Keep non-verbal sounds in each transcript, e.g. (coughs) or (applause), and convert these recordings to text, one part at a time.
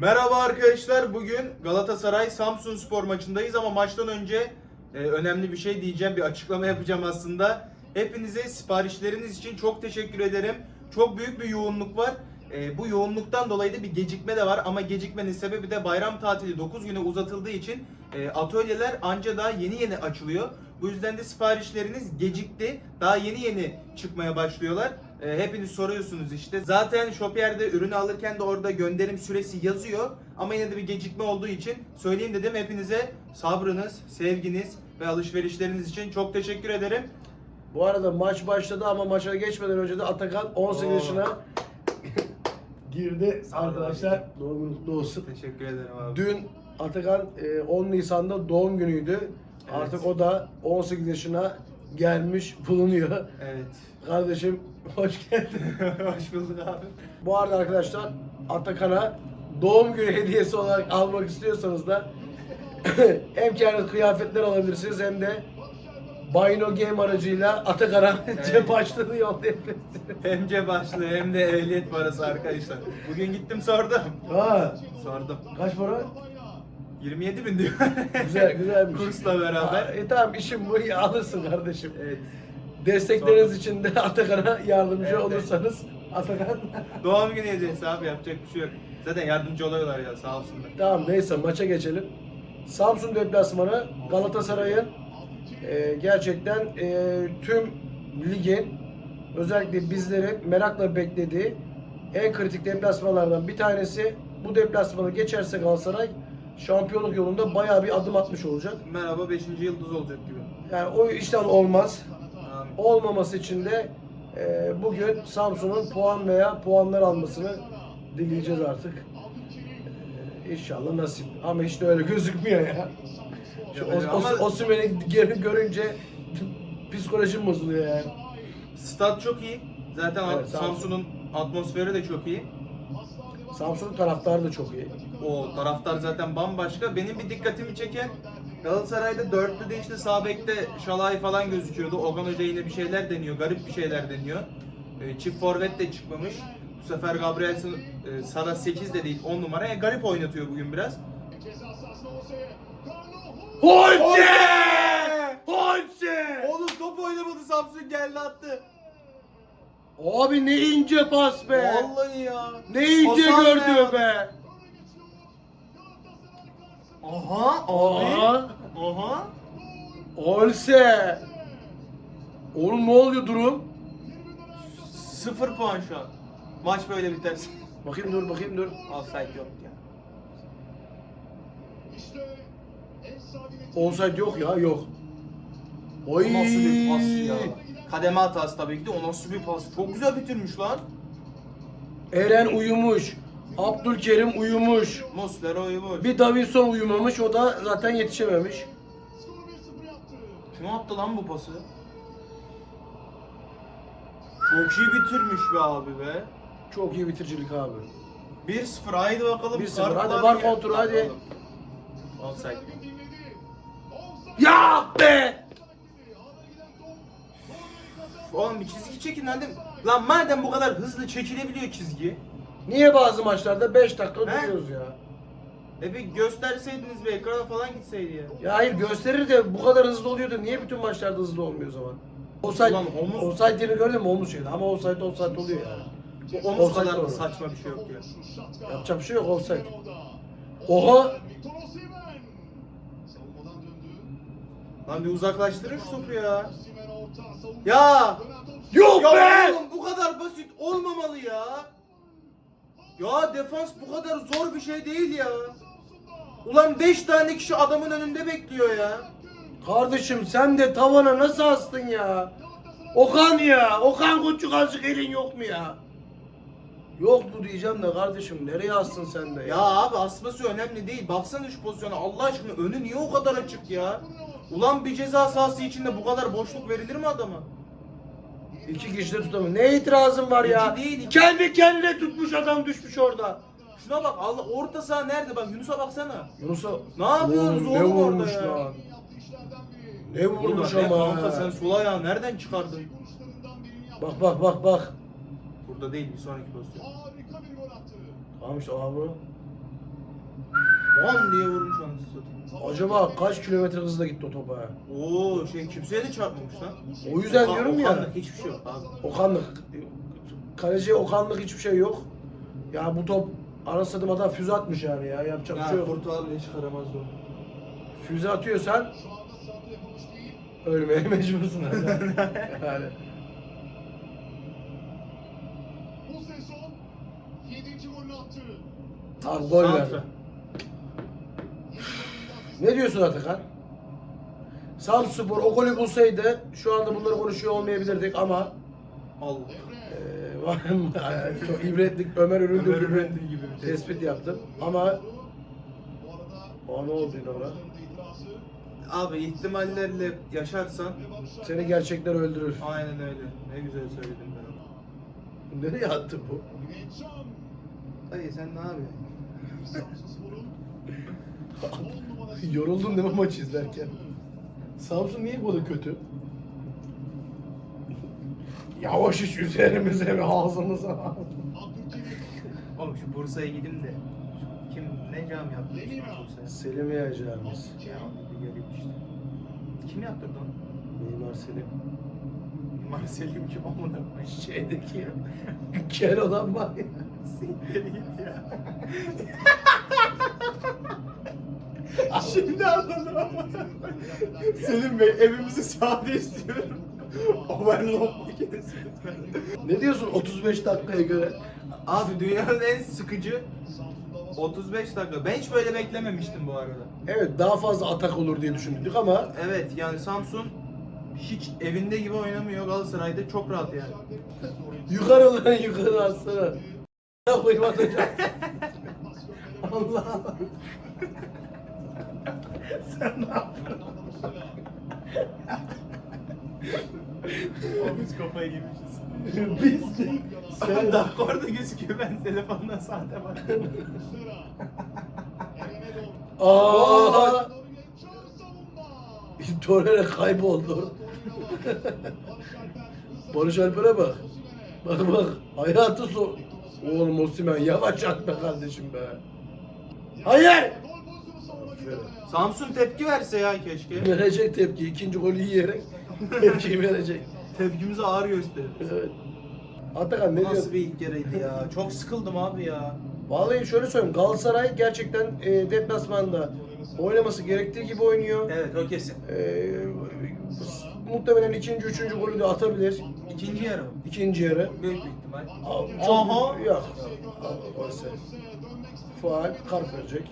Merhaba arkadaşlar. Bugün Galatasaray Samsun Spor maçındayız ama maçtan önce e, önemli bir şey diyeceğim. Bir açıklama yapacağım aslında. Hepinize siparişleriniz için çok teşekkür ederim. Çok büyük bir yoğunluk var. E, bu yoğunluktan dolayı da bir gecikme de var ama gecikmenin sebebi de bayram tatili 9 güne uzatıldığı için e, atölyeler anca daha yeni yeni açılıyor. Bu yüzden de siparişleriniz gecikti. Daha yeni yeni çıkmaya başlıyorlar. E, hepiniz soruyorsunuz işte. Zaten Shopier'de ürünü alırken de orada gönderim süresi yazıyor. Ama yine de bir gecikme olduğu için söyleyeyim dedim. Hepinize sabrınız, sevginiz ve alışverişleriniz için çok teşekkür ederim. Bu arada maç başladı ama maça geçmeden önce de Atakan 18 Oo. yaşına (laughs) girdi Sağ olun arkadaşlar. Doğum günü kutlu olsun. Teşekkür ederim abi. Dün Atakan e, 10 Nisan'da doğum günüydü. Artık o da 18 yaşına gelmiş bulunuyor. Evet. Kardeşim hoş geldin. (laughs) Hoş bulduk abi. Bu arada arkadaşlar Atakan'a doğum günü hediyesi olarak almak istiyorsanız da (laughs) hem kendi kıyafetler alabilirsiniz hem de Bino Game aracıyla Atakan'a (laughs) Evet. cep açtığını yollayabilirsiniz. Hem cep açlığı hem de ehliyet parası arkadaşlar. Bugün gittim sordum. Ha, Sordum. kaç para? 27 bin diyor. Güzel, güzelmiş. Kursla beraber. Ha, e tamam işim bu iyi alırsın kardeşim. Evet. Destekleriniz için de Atakan'a yardımcı Evet, olursanız Atakan Doğum günü hediyesi abi yapacak bir şey yok. Zaten yardımcı oluyorlar ya sağ olsunlar. Tamam neyse maça geçelim. Samsun deplasmanı Galatasaray'ın e, gerçekten e, tüm ligin özellikle bizlerin merakla beklediği en kritik deplasmalardan bir tanesi. Bu deplasmanı geçerse Galatasaray şampiyonluk yolunda bayağı bir adım atmış olacak. Merhaba 5. yıldız olacak gibi. Yani o işten olmaz. Amin. Olmaması için de e, bugün Samsun'un puan veya puanlar almasını dileyeceğiz artık. E, İnşallah nasip. Ama hiç de öyle gözükmüyor ya. Şu Ya, ama- Osimhen'i geri görünce psikolojim bozuluyor yani. Stat çok iyi. Zaten Evet, Samsun. Samsun'un atmosferi de çok iyi. Samsun'un taraftarı da çok iyi. O taraftar zaten bambaşka. Benim bir dikkatimi çeken Galatasaray'da dörtlüde işte sağ bekte Şalay falan gözüküyordu. Ogan Hoca yine bir şeyler deniyor. Garip bir şeyler deniyor. E, çift forvet de çıkmamış. Bu sefer Gabrielson e, Sara 8 de değil 10 numara. Yani garip oynatıyor bugün biraz. Holce! Holce! Oğlum top oynamadı Samsun geldi attı. Abi ne ince pas be! Vallahi ya. Ne ince Hasan gördü be. be! Aha abi. Aha! Aha. Olse! Oğlum ne oluyor durum? Sıfır puan şu an. Maç böyle biterse. Bakayım dur bakayım dur. Offside yok ya. Offside yok ya yok. Oy. Nasıl bir pas ya? Kademe hatası tabii ki de o nasıl bir pas? Çok güzel bitirmiş lan. Eren uyumuş. Abdülkerim uyumuş. Muslera uyumuş. Bir Davinson uyumamış o da zaten yetişememiş. Kim attı lan bu pası? Çok iyi bitirmiş be abi be. Çok iyi bitiricilik abi. 1-0 haydi bakalım. 1-0, kartlar hadi var kontrol, hadi. Offside. Ya be! Oğlum bir çizgi çekin hadi. Lan madem bu kadar hızlı çekilebiliyor çizgi. Niye bazı maçlarda 5 dakika He? duruyoruz ya? E bir gösterseydiniz be ekrana falan gitseydi ya. Ya hayır gösterir de bu kadar hızlı oluyordu. Niye bütün maçlarda hızlı olmuyor o zaman? Offside, Ulan omuz- offside yerini gördün mü? Omuz şeydi. Ama offside offside oluyor yani. Bu omuz Offside kadar da saçma bir şey yok ya. Yapacak bir şey yok offside. Oha! Lan bir uzaklaştırın şu topu ya. Ya! Yok Ya be! oğlum bu kadar basit olmamalı ya. Ya defans bu kadar zor bir şey değil ya. Ulan 5 tane kişi adamın önünde bekliyor ya. Kardeşim sen de tavana nasıl astın ya? Okan ya. Okan küçük azıcık elin yok mu ya? Yok mu diyeceğim de kardeşim nereye astın sen de ya? Ya abi asması önemli değil. Baksana şu pozisyona Allah aşkına önü niye o kadar açık ya? Ulan bir ceza sahası içinde bu kadar boşluk verilir mi adama? İki kişi de tutamıyor. Ne itirazın var ya? İki değil, iki. Kendi kendine tutmuş adam düşmüş orada. Şuna bak Allah orta saha nerede bak Yunus'a baksana. Yunus'a Ne yapıyorsunuz Oğlum, ne orada vurmuş ya? lan? Ne vurmuş ne ama. kanka sen sol ayağı nereden çıkardın? Bak bak bak bak. Burada değil bir sonraki pozisyon. Tamam işte abi. Bam diye vurmuş anasını satayım. Acaba kaç kilometre hızla gitti o topa? Oo şey kimseye de çarpmamış lan. O yüzden Okan- diyorum ya. Okan'da hiçbir şey yok abi. Okanlık. Kaleci Okanlık hiçbir şey yok. Ya bu top anasını satayım adam füze atmış yani ya. Yapacak bir şey Ya yok. Kurtuğa bile çıkaramazdı onu. Füze atıyorsan ölmeye (laughs) mecbursun. yani. (laughs) yani. Bu sezon 7. golünü attı. Tam gol Santra. Ne diyorsun Atakan? Samspor o golü bulsaydı şu anda bunları konuşuyor olmayabilirdik ama Allah. eee var mı? çok ibretlik Ömer Üründür Ömer gibi Üründür gibi bir tespit. yaptım. Ama o ne oldu yine ona? Abi ihtimallerle yaşarsan Seni gerçekler öldürür. aynen öyle. Ne güzel söyledin ben. Nereye attı bu? Dayı sen ne yapıyorsun? (laughs) (laughs) Yoruldun değil mi maçı izlerken? Samsun niye bu kadar kötü? Yavaş iş üzerimize ve ağzımıza. Oğlum şu Bursa'ya gideyim de. şu Kim ne cam yaptı Bursa'ya? Selim Yayacağımız. Ya bir göreyim işte. Kim yaptırdı onu? Mimar Selim. Mimar Selim kim amına koyayım? Şeydeki ya. Kel olan var ya. Siktir git ya. (laughs) (laughs) Şimdi anladım ama. Selim Bey evimizi sade istiyorum. Overlock makinesi. Ne diyorsun 35 dakikaya göre? Abi dünyanın en sıkıcı 35 dakika. Ben hiç böyle beklememiştim bu arada. Evet daha fazla atak olur diye düşündük ama Evet yani Samsun hiç evinde gibi oynamıyor Galatasaray'da çok rahat yani. yukarı lan yukarı atsana. Ne koyayım atacak. (laughs) Allah. (laughs) Sen ne yapıyorsun? Biz kafayı yemişiz. Biz de. Sen dakika orada gözüküyor ben telefondan saate baktım. Aa! Torreira kayboldu. Barış Alper'e bak. Bak bak. Hayatı sor. Oğlum Osimhen yavaş at be kardeşim be. Hayır! Samsun tepki verse ya keşke. Verecek tepki. ikinci golü yiyerek tepkiyi verecek. Tepkimizi ağır gösterir. Evet. Atakan ne Nasıl diyorsun? bir ilk yarıydı ya? Çok sıkıldım abi ya. Vallahi şöyle söyleyeyim. Galatasaray gerçekten e, deplasmanda oynaması gerektiği gibi oynuyor. Evet o kesin. E, muhtemelen ikinci, üçüncü golü de atabilir. İkinci yarı mı? İkinci yarı. Büyük bir ihtimal. Aha. Yok. Oysa. Faal kart verecek.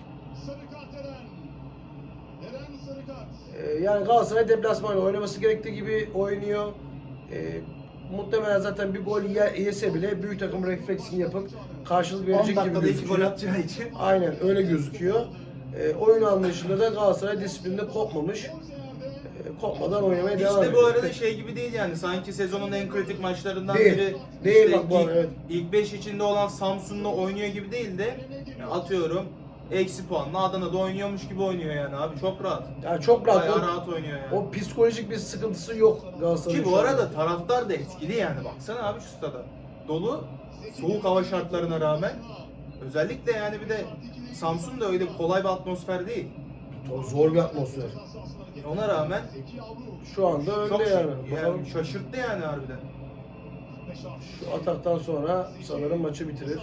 Ee, yani Galatasaray deplasmanda oynaması gerektiği gibi oynuyor. Ee, muhtemelen zaten bir gol ye- yese bile büyük takım refleksini yapıp karşılık 10 verecek gibi dakikada iki gol gözüküyor. atacağı için. Aynen öyle gözüküyor. Ee, oyun anlayışında da Galatasaray disiplinde kopmamış. Ee, kopmadan oynamaya devam İşte ediyor. bu arada şey gibi değil yani sanki sezonun en kritik maçlarından Değil. biri Değil işte bak bu ilk, arada, evet. ilk 5 içinde olan Samsun'la oynuyor gibi değil de atıyorum eksi puanla Adana'da oynuyormuş gibi oynuyor yani abi çok rahat. Yani çok rahat. Bayağı O, rahat oynuyor yani. o psikolojik bir sıkıntısı yok Galatasaray'ın. Ki bu arada taraftar da etkili yani baksana abi şu stada. Dolu soğuk hava şartlarına rağmen özellikle yani bir de Samsun da öyle kolay bir atmosfer değil. Zor bir atmosfer. Ona rağmen Şu anda öyle çok yani. yani, şaşırttı yani harbiden. Şu ataktan sonra sanırım maçı bitirir.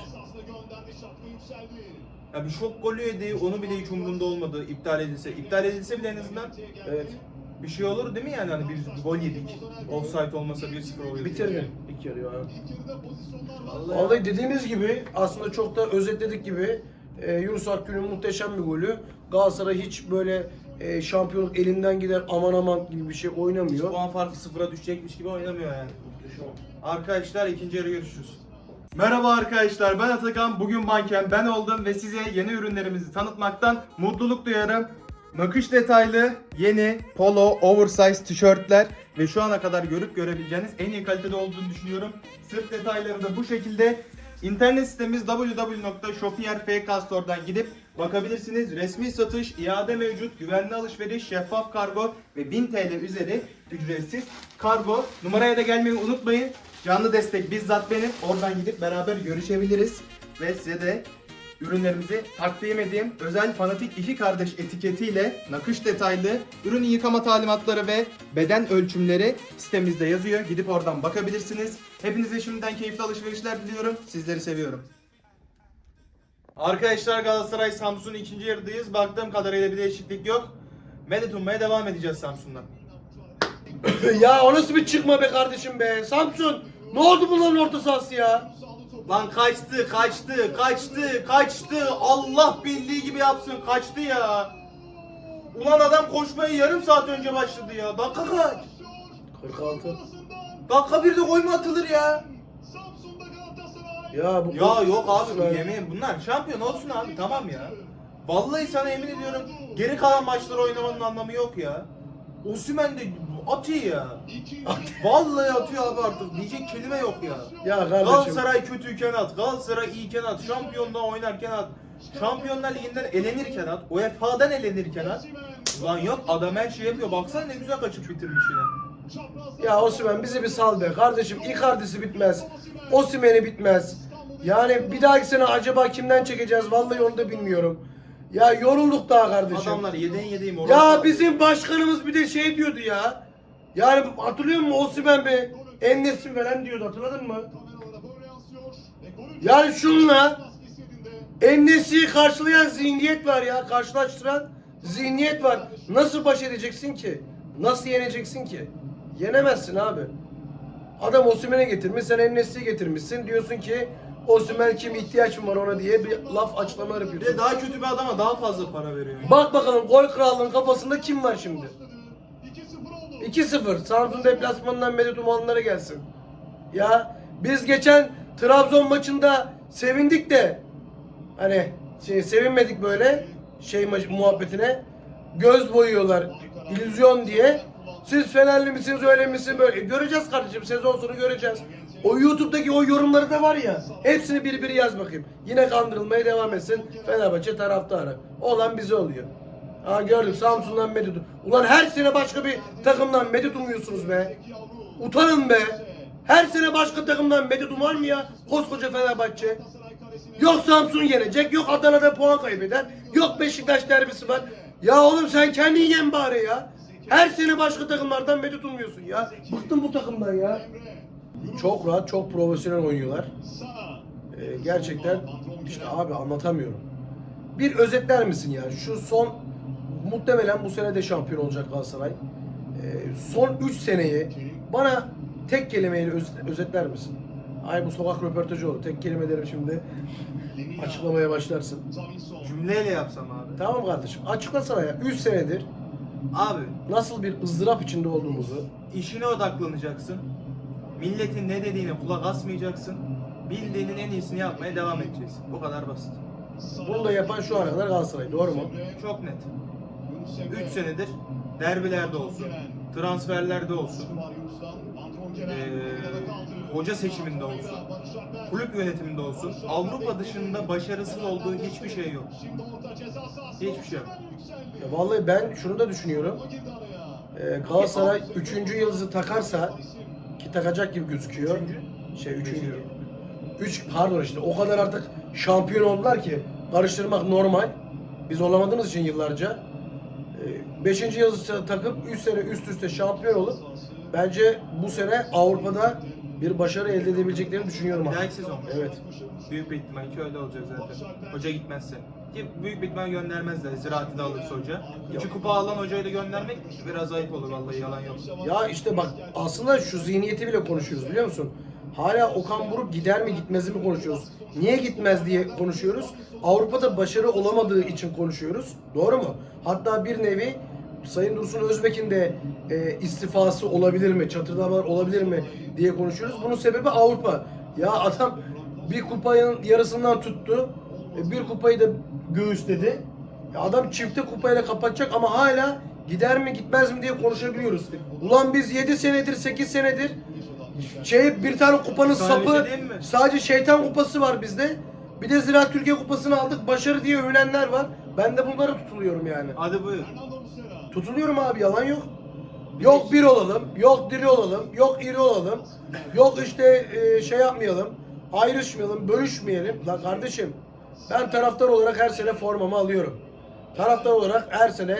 Ya bir şok golü yedi, onu bile hiç umurunda olmadı iptal edilse. İptal edilse bile en azından Evet. bir şey olur değil mi yani hani bir gol yedik. Offside olmasa 1-0 oluyor. Bitirir ilk yarı ya. Vallahi, Vallahi dediğimiz gibi aslında çok da özetledik gibi e, Yunus Akgün'ün muhteşem bir golü. Galatasaray hiç böyle e, şampiyonluk elinden gider aman aman gibi bir şey oynamıyor. puan farkı sıfıra düşecekmiş gibi oynamıyor yani. Arkadaşlar ikinci yarı görüşürüz. Merhaba arkadaşlar ben Atakan. Bugün manken ben oldum ve size yeni ürünlerimizi tanıtmaktan mutluluk duyarım. Nakış detaylı yeni polo oversize tişörtler ve şu ana kadar görüp görebileceğiniz en iyi kalitede olduğunu düşünüyorum. Sırt detayları da bu şekilde. İnternet sitemiz www.shopierfkstore'dan gidip bakabilirsiniz. Resmi satış, iade mevcut, güvenli alışveriş, şeffaf kargo ve 1000 TL üzeri ücretsiz kargo. Numaraya da gelmeyi unutmayın. Canlı destek bizzat benim. Oradan gidip beraber görüşebiliriz. Ve size de ürünlerimizi takdim edeyim. Özel fanatik iki kardeş etiketiyle nakış detaylı ürün yıkama talimatları ve beden ölçümleri sitemizde yazıyor. Gidip oradan bakabilirsiniz. Hepinize şimdiden keyifli alışverişler diliyorum. Sizleri seviyorum. Arkadaşlar Galatasaray Samsun ikinci yarıdayız. Baktığım kadarıyla bir değişiklik yok. Medet ummaya devam edeceğiz Samsun'dan. (coughs) ya o nasıl bir çıkma be kardeşim be. Samsun. Ne oldu bunların orta sahası ya? Lan kaçtı, kaçtı, kaçtı, kaçtı. Allah bildiği gibi yapsın. Kaçtı ya. Ulan adam koşmayı yarım saat önce başladı ya. Dakika kaç? 46. Dakika bir de gol mü atılır ya? Ya bu Ya yok abi bu yemin bunlar şampiyon olsun abi tamam ya. Vallahi sana emin ediyorum geri kalan maçları oynamanın anlamı yok ya. Osimhen de atıyor ya. (laughs) Vallahi atıyor abi artık diyecek kelime yok ya. Ya kardeşim. Galatasaray kötüyken at, Galatasaray iyiyken at, şampiyonda oynarken at, Şampiyonlar Ligi'nden elenirken at, UEFA'dan elenirken at. Ulan yok adam her şey yapıyor. Baksana ne güzel kaçıp bitirmiş yine. Ya Osimhen bizi bir sal be kardeşim. Icardi'si bitmez. Osimhen'i bitmez. Yani bir dahaki sene acaba kimden çekeceğiz? Vallahi onu da bilmiyorum. Ya yorulduk daha kardeşim. Adamlar yeden yediğim Ya bizim başkanımız bir de şey diyordu ya. Yani hatırlıyor musun Osimhen be? Ennesin falan diyordu hatırladın mı? Yani şunla Ennesi'yi karşılayan zihniyet var ya. Karşılaştıran zihniyet var. Nasıl baş edeceksin ki? Nasıl yeneceksin ki? Yenemezsin abi. Adam Osimhen'e getirmiş, sen Ennesi'yi getirmişsin. Diyorsun ki Osimhen kim ihtiyaç mı var ona diye bir laf açıklama Bir de yapıyorsun. daha kötü bir adama daha fazla para veriyor. Bak bakalım gol krallığının kafasında kim var şimdi? 2-0 oldu. 2-0 Samsun deplasmanından Medet Umanlara gelsin. Ya biz geçen Trabzon maçında sevindik de hani şey, sevinmedik böyle şey maç, muhabbetine. Göz boyuyorlar illüzyon diye. Siz Fenerli misiniz öyle misin böyle. E, göreceğiz kardeşim sezon sonu göreceğiz. O YouTube'daki o yorumları da var ya hepsini bir bir yaz bakayım. Yine kandırılmaya devam etsin Fenerbahçe taraftarı. Olan bize oluyor. Ha gördüm Samsun'dan Medet. Ulan her sene başka bir takımdan Medet umuyorsunuz be. Utanın be. Her sene başka takımdan medet umar mı ya? Koskoca Fenerbahçe. Yok Samsun yenecek, yok Adana'da puan kaybeder, yok Beşiktaş derbisi var. Ya oğlum sen kendin yen bari ya. Her sene başka takımlardan medet umuyorsun ya. Bıktım bu takımdan ya. Çok rahat, çok profesyonel oynuyorlar. Ee, gerçekten işte abi anlatamıyorum. Bir özetler misin ya? Şu son muhtemelen bu sene de şampiyon olacak Galatasaray. Ee, son 3 seneyi bana tek kelimeyle öz- özetler misin? Ay bu sokak röportajı oldu. Tek kelime derim şimdi. Açıklamaya başlarsın. Cümleyle yapsam abi. Tamam kardeşim. Açıklasana ya. 3 senedir Abi nasıl bir ızdırap içinde olduğumuzu. işine odaklanacaksın. Milletin ne dediğine kulak asmayacaksın. Bildiğinin en iyisini yapmaya devam edeceksin. Bu kadar basit. Bunu da yapan şu ana kadar Galatasaray. Doğru mu? Çok net. Yunus Emre. 3 senedir derbilerde olsun, transferlerde olsun. Ee. Hoca seçiminde olsun, kulüp yönetiminde olsun, Avrupa dışında başarısız olduğu hiçbir şey yok. Hiçbir şey yok. Ya vallahi ben şunu da düşünüyorum. Ee, Galatasaray 3. yıldızı takarsa ki takacak gibi gözüküyor. Şey 3. 3 pardon işte o kadar artık şampiyon oldular ki karıştırmak normal. Biz olamadığımız için yıllarca. 5. yıldızı takıp 3 sene üst üste şampiyon olup bence bu sene Avrupa'da bir başarı elde edebileceklerini düşünüyorum Bir dahaki sezon. Evet. Büyük bir ihtimal ki öyle olacak zaten. Hoca gitmezse. Ki büyük bir ihtimal göndermezler. Ziraati de alırsa hoca. İki kupa alan hocayı da göndermek biraz ayıp olur vallahi yalan yok. Ya işte bak aslında şu zihniyeti bile konuşuyoruz biliyor musun? Hala Okan Buruk gider mi gitmez mi konuşuyoruz. Niye gitmez diye konuşuyoruz. Avrupa'da başarı olamadığı için konuşuyoruz. Doğru mu? Hatta bir nevi Sayın Dursun Özbek'in de e, istifası olabilir mi, çatırdamalar olabilir mi diye konuşuyoruz. Bunun sebebi Avrupa. Ya adam bir kupayın yarısından tuttu. e, Bir kupayı da göğüsledi. Ya adam çifte kupayla kapatacak ama hala gider mi gitmez mi diye konuşabiliyoruz. Ulan biz 7 senedir 8 senedir şey bir tane kupanın bir sapı sadece şeytan kupası var bizde. Bir de Ziraat Türkiye kupasını aldık. Başarı diye övünenler var. Ben de bunlara tutuluyorum yani. Hadi buyur. Tutuluyorum abi yalan yok. Yok bir olalım, yok diri olalım, yok iri olalım, yok işte e, şey yapmayalım, ayrışmayalım, bölüşmeyelim. Lan kardeşim Ben taraftar olarak her sene formamı alıyorum. Taraftar olarak her sene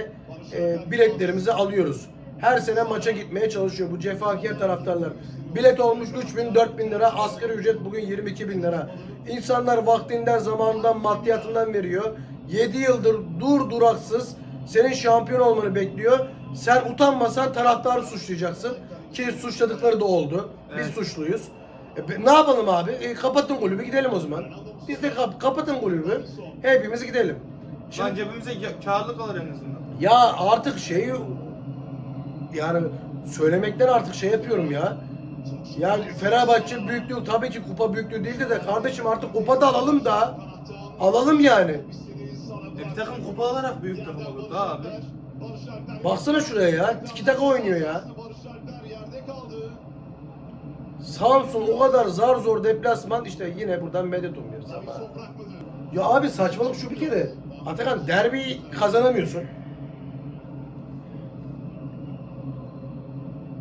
e, biletlerimizi alıyoruz. Her sene maça gitmeye çalışıyor bu cefakar taraftarlar. Bilet olmuş 3 bin 4 bin lira, asgari ücret bugün 22 bin lira. İnsanlar vaktinden, zamanından, maddiyatından veriyor. 7 yıldır dur duraksız senin şampiyon olmanı bekliyor. Sen utanmasan taraftarı suçlayacaksın. Ki suçladıkları da oldu. Biz Evet. suçluyuz. E, be- ne yapalım abi? E, kapatın kulübü gidelim o zaman. Biz de kap- kapatın kulübü. Hepimiz gidelim. Şimdi, Lan cebimize ka- kârlı kalır en azından. ya artık şeyi yani söylemekten artık şey yapıyorum ya. Ya Fenerbahçe büyüklüğü tabii ki kupa büyüklüğü değildi de kardeşim artık kupa da alalım da. Alalım yani. E bir takım kupa alarak büyük takım olur da abi. Baksana şuraya ya. Tiki taka oynuyor ya. Samsun o kadar zar zor deplasman işte yine buradan medet umuyoruz ama. Ya abi saçmalık şu bir kere. Atakan derbiyi kazanamıyorsun.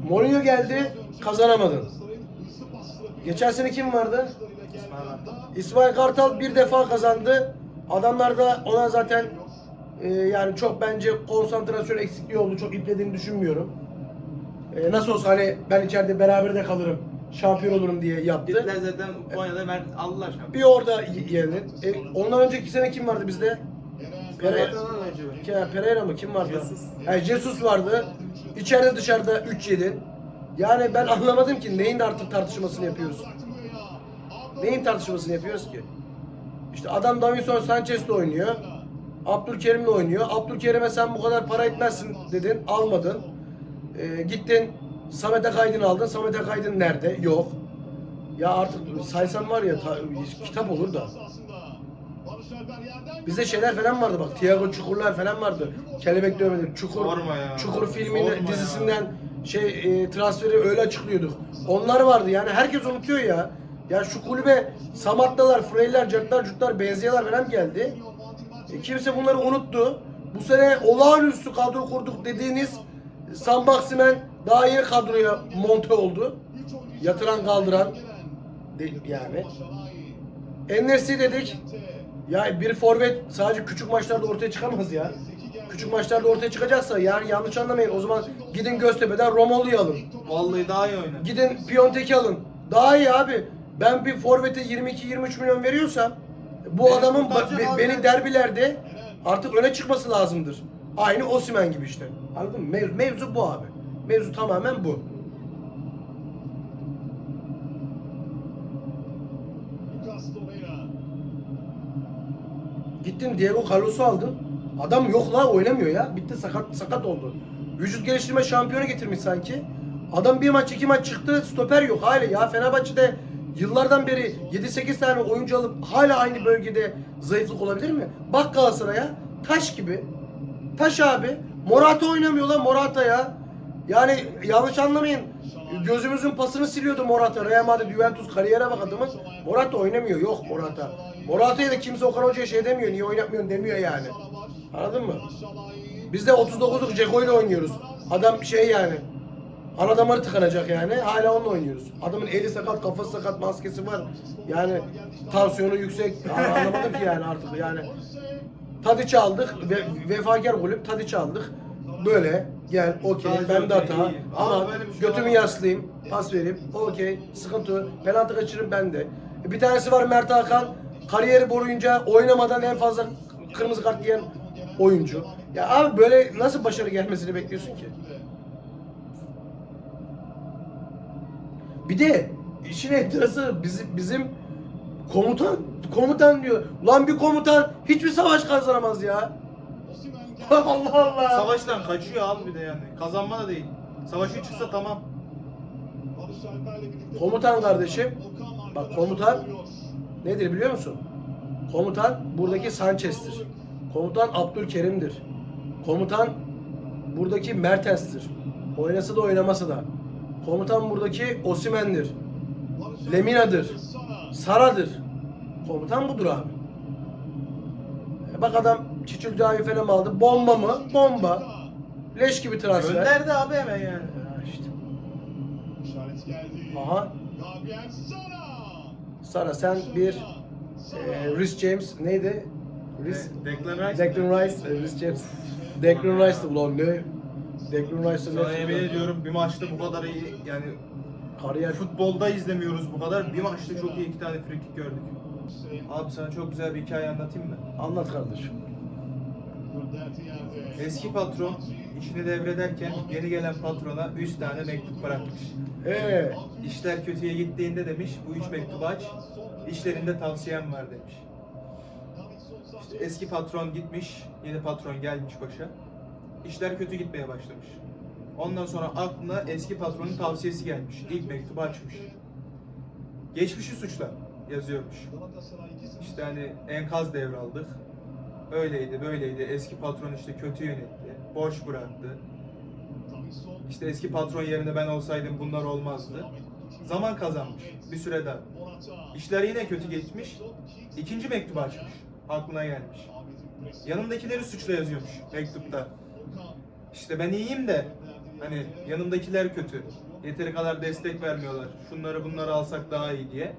Mourinho geldi kazanamadın. Geçen sene kim vardı? İsmail Kartal. İsmail Kartal bir defa kazandı. Adamlar da ona zaten e, yani çok bence konsantrasyon eksikliği oldu. Çok iplediğini düşünmüyorum. E, nasıl olsa hani ben içeride beraber de kalırım. Şampiyon olurum diye yaptı. Gittiler zaten Konya'da ver Allah şampiyon. Bir orada yenildi. E, ondan önceki sene kim vardı bizde? Pereira. Pereira mı? Kim vardı? Jesus. He, Jesus vardı. İçeride dışarıda 3 yedi. Yani ben anlamadım ki neyin artık tartışmasını yapıyoruz. Neyin tartışmasını yapıyoruz ki? İşte adam Davinson Sanchez'le oynuyor. Abdülkerim'le oynuyor. Abdülkerim'e sen bu kadar para etmezsin dedin. Almadın. Ee, gittin Samet Akaydın aldın. Samet Akaydın nerede? Yok. Ya artık saysan var ya ta- kitap olur da. Bizde şeyler falan vardı bak. Tiago Çukurlar falan vardı. Kelebek dövmeleri. Çukur. Çukur filminin dizisinden şey e, transferi öyle açıklıyorduk. Onlar vardı yani herkes unutuyor ya. Ya şu kulübe Samatlılar, Freyler, Cırtlar, Cutlar, Benziyeler falan geldi. E, kimse bunları unuttu. Bu sene olağanüstü kadro kurduk dediğiniz Sam Maximen daha yeni kadroya monte oldu. Yatıran kaldıran yani. Enes'i dedik. Ya bir forvet sadece küçük maçlarda ortaya çıkamaz ya. Küçük maçlarda ortaya çıkacaksa yani yanlış anlamayın. O zaman gidin Göztepe'den Romalı'yı alın. Vallahi daha iyi oynar. Gidin Piontek'i alın. Daha iyi abi. Ben bir forvete 22-23 milyon veriyorsam bu Beni adamın ba- kurtaracak be- beni derbilerde artık öne çıkması lazımdır. Aynı Osimhen gibi işte. Anladın mı? Mevzu, mevzu bu abi. Mevzu tamamen bu. Gittin Diego Carlos'u aldın. Adam yok la oynamıyor ya. Bitti sakat sakat oldu. Vücut geliştirme şampiyonu getirmiş sanki. Adam bir maç iki maç çıktı stoper yok hala ya. Fenerbahçe'de yıllardan beri 7-8 tane oyuncu alıp hala aynı bölgede zayıflık olabilir mi? Bak Galatasaray'a taş gibi. Taş abi. Morata oynamıyor lan Morata ya. Yani yanlış anlamayın. Gözümüzün pasını siliyordu Morata. Real Madrid, Juventus kariyere bak adamın. Morata oynamıyor. Yok Morata. Morata'ya da kimse Okan Hoca'ya şey demiyor. Niye oynatmıyorsun demiyor yani. Anladın mı? Biz de 39'luk Ceko ile oynuyoruz. Adam şey yani. Ana damarı tıkanacak yani. Hala onunla oynuyoruz. Adamın eli sakat, kafası sakat, maskesi var. Yani tansiyonu yüksek. An- Anlamadım ki yani artık yani. Tadiç aldık. Ve, vefakar kulüp Tadiç aldık. Böyle gel okey ben de hata ama götümü yaslayayım pas vereyim okey sıkıntı penaltı kaçırırım ben de. E, Bir tanesi var Mert Hakan kariyeri boyunca oynamadan en fazla kırmızı kart yiyen oyuncu. Ya abi böyle nasıl başarı gelmesini bekliyorsun ki? Bir de işin enteresanı bizim, bizim komutan komutan diyor. Lan bir komutan hiçbir savaş kazanamaz ya. (laughs) Allah Allah. Savaştan kaçıyor abi bir de yani. Kazanma da değil. Savaşı çıksa tamam. Komutan kardeşim, bak komutan nedir biliyor musun? Komutan buradaki Sanchez'tir. Komutan Abdülkerim'dir. Komutan buradaki Mertens'tir. Oynasa da oynamasa da. Komutan buradaki Osimen'dir. Lemina'dır. Sara. Sara'dır. Komutan budur abi. E bak adam Çiçil falan aldı. Bomba mı? Bomba. Leş gibi transfer. Gönderdi abi hemen yani. Ya işte. Aha. Sara. Sen bir e, Rhys James neydi? Rhys Declan Rice. Declan Rice, Rhys James. Declan Rice'dı ulan ne? Declan Rice'ın Sana yemin ediyorum bir maçta bu kadar iyi yani Kariyer futbolda izlemiyoruz bu kadar. Bir maçta çok iyi iki tane free kick gördük. Abi sana çok güzel bir hikaye anlatayım mı? anlat kardeşim. Eski patron işini devrederken yeni gelen patrona 3 tane mektup bırakmış. Ee, İşler kötüye gittiğinde demiş bu üç mektubu aç. İşlerinde tavsiyem var demiş. İşte eski patron gitmiş, yeni patron gelmiş başa. İşler kötü gitmeye başlamış. Ondan sonra aklına eski patronun tavsiyesi gelmiş. İlk mektubu açmış. Geçmişi suçla yazıyormuş. İşte hani enkaz devraldık. Öyleydi, böyleydi. Eski patron işte kötü yönetti. Borç bıraktı. İşte eski patron yerine ben olsaydım bunlar olmazdı. Zaman kazanmış bir süre daha. İşler yine kötü geçmiş. İkinci mektubu açmış. Aklına gelmiş. Yanındakileri suçla yazıyormuş mektupta. İşte ben iyiyim de hani yanımdakiler kötü. Yeteri kadar destek vermiyorlar. Şunları bunları alsak daha iyi diye.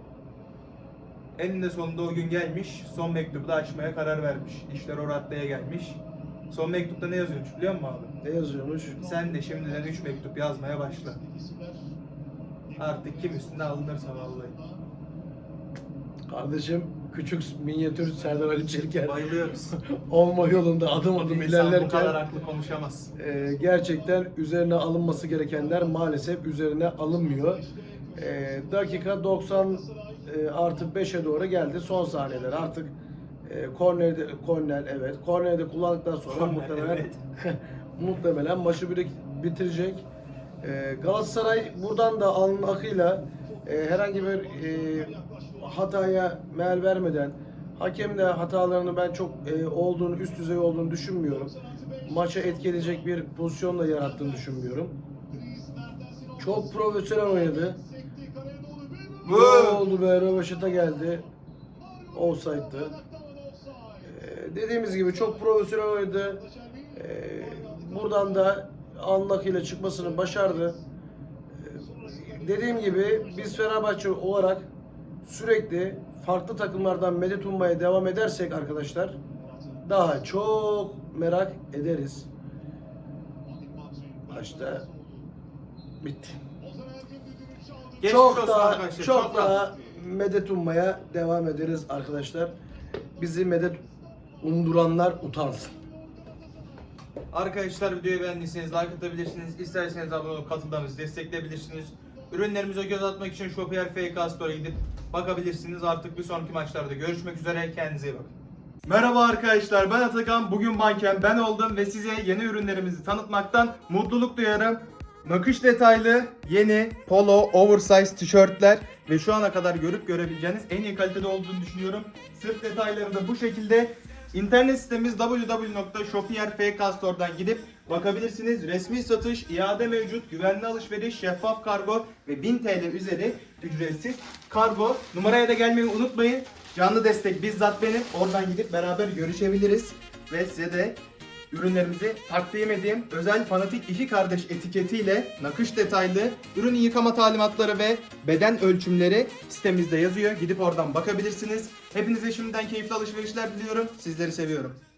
Eninde sonunda o gün gelmiş. Son mektubu da açmaya karar vermiş. İşler o raddeye gelmiş. Son mektupta ne yazıyormuş biliyor musun abi? ne yazıyormuş? Sen de şimdiden 3 mektup yazmaya başla. Artık kim üstüne alınırsa vallahi. Kardeşim küçük minyatür Serdar Ali Çeliker Bayılıyoruz. (laughs) olma yolunda adım adım İnsan bu kadar ilerlerken haklı konuşamaz. e, gerçekten üzerine alınması gerekenler maalesef üzerine alınmıyor. E, dakika 90 e, artı 5'e doğru geldi. Son saniyeler artık e, kornerde korner evet kornerde kullandıktan sonra Korner, muhtemelen evet. (laughs) muhtemelen maçı bire- bitirecek. E, Galatasaray buradan da alnın akıyla e, herhangi bir e, hataya meal vermeden hakem de hatalarını ben çok e, olduğunu üst düzey olduğunu düşünmüyorum. Maça etki edecek bir pozisyon da yarattığını düşünmüyorum. Çok profesyonel oynadı. Bu Ne oldu be? Röveşata geldi. Offside'dı. Ee, dediğimiz gibi çok profesyonel oynadı. Ee, buradan da anlak ile çıkmasını başardı. Ee, dediğim gibi biz Fenerbahçe olarak sürekli farklı takımlardan medet ummaya devam edersek arkadaşlar daha çok merak ederiz. Maçta bitti geçmiş çok daha arkadaşlar. çok, rahat. daha medet ummaya devam ederiz arkadaşlar. Bizi medet umduranlar utansın. Arkadaşlar videoyu beğendiyseniz like atabilirsiniz. İsterseniz abone olup katıldanızı destekleyebilirsiniz. Ürünlerimize göz atmak için Shopier FK Store'a gidip bakabilirsiniz. Artık bir sonraki maçlarda görüşmek üzere. Kendinize iyi bakın. Merhaba arkadaşlar ben Atakan. Bugün banken ben oldum ve size yeni ürünlerimizi tanıtmaktan mutluluk duyarım. Nakış detaylı yeni polo oversize tişörtler ve şu ana kadar görüp görebileceğiniz en iyi kalitede olduğunu düşünüyorum. Sırt detayları da bu şekilde. İnternet sitemiz www.shopierfkstore'dan gidip bakabilirsiniz. Resmi satış, iade mevcut, güvenli alışveriş, şeffaf kargo ve 1000 TL üzeri ücretsiz kargo. Numaraya da gelmeyi unutmayın. Canlı destek bizzat benim. Oradan gidip beraber görüşebiliriz. Ve size de ürünlerimizi takdim edeyim. Özel fanatik iki kardeş etiketiyle nakış detaylı ürün yıkama talimatları ve beden ölçümleri sitemizde yazıyor. Gidip oradan bakabilirsiniz. Hepinize şimdiden keyifli alışverişler diliyorum. Sizleri seviyorum.